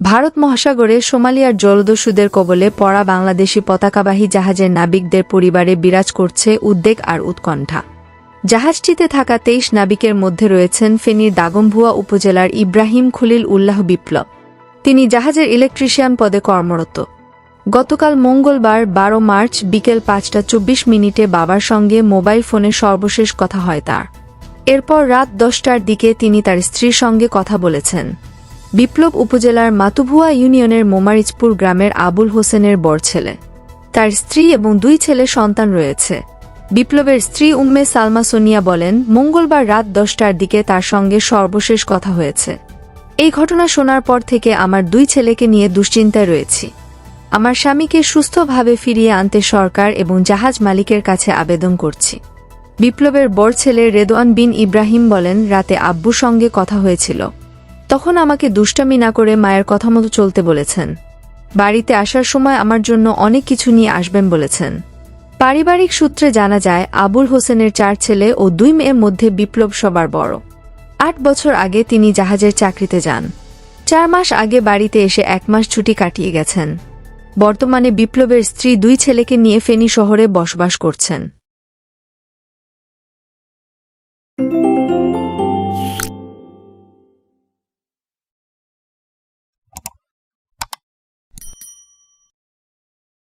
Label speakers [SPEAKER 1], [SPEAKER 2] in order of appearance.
[SPEAKER 1] ভারত মহাসাগরে সোমালিয়ার জলদস্যুদের কবলে পড়া বাংলাদেশি পতাকাবাহী জাহাজের নাবিকদের পরিবারে বিরাজ করছে উদ্বেগ আর উৎকণ্ঠা। জাহাজটিতে থাকা তেইশ নাবিকের মধ্যে রয়েছেন ফেনীর দাগমভুয়া উপজেলার ইব্রাহিম খলিল উল্লাহ বিপ্লব। তিনি জাহাজের ইলেকট্রিশিয়ান পদে কর্মরত। গতকাল মঙ্গলবার বারো মার্চ বিকেল পাঁচটা চব্বিশ মিনিটে বাবার সঙ্গে মোবাইল ফোনে সর্বশেষ কথা হয় তার। এরপর রাত দশটার দিকে তিনি তার স্ত্রীর সঙ্গে কথা বলেছেন। বিপ্লব উপজেলার মাতুভুয়া ইউনিয়নের মোমারিজপুর গ্রামের আবুল হোসেনের বড় ছেলে। তার স্ত্রী এবং দুই ছেলে সন্তান রয়েছে। বিপ্লবের স্ত্রী উম্মে সালমা সোনিয়া বলেন, মঙ্গলবার রাত দশটার দিকে তার সঙ্গে সর্বশেষ কথা হয়েছে। এই ঘটনা শোনার পর থেকে আমার দুই ছেলেকে নিয়ে দুশ্চিন্তায় রয়েছি। আমার স্বামীকে সুস্থভাবে ফিরিয়ে আনতে সরকার এবং জাহাজ মালিকের কাছে আবেদন করছি। বিপ্লবের বড় ছেলে রেদওয়ান বিন ইব্রাহিম বলেন, রাতে আব্বুর সঙ্গে কথা হয়েছিল। তখন আমাকে দুষ্টামি না করে মায়ের কথা মতো চলতে বলেছেন। বাড়িতে আসার সময় আমার জন্য অনেক কিছু নিয়ে আসবেন বলেছেন। পারিবারিক সূত্রে জানা যায়, আবুল হোসেনের চার ছেলে ও দুই মেয়ের মধ্যে বিপ্লব সবার বড়। আট বছর আগে তিনি জাহাজের চাকরিতে যান। চার মাস আগে বাড়িতে এসে এক মাস ছুটি কাটিয়ে গেছেন। বর্তমানে বিপ্লবের স্ত্রী দুই ছেলেকে নিয়ে ফেনী শহরে বসবাস করছেন।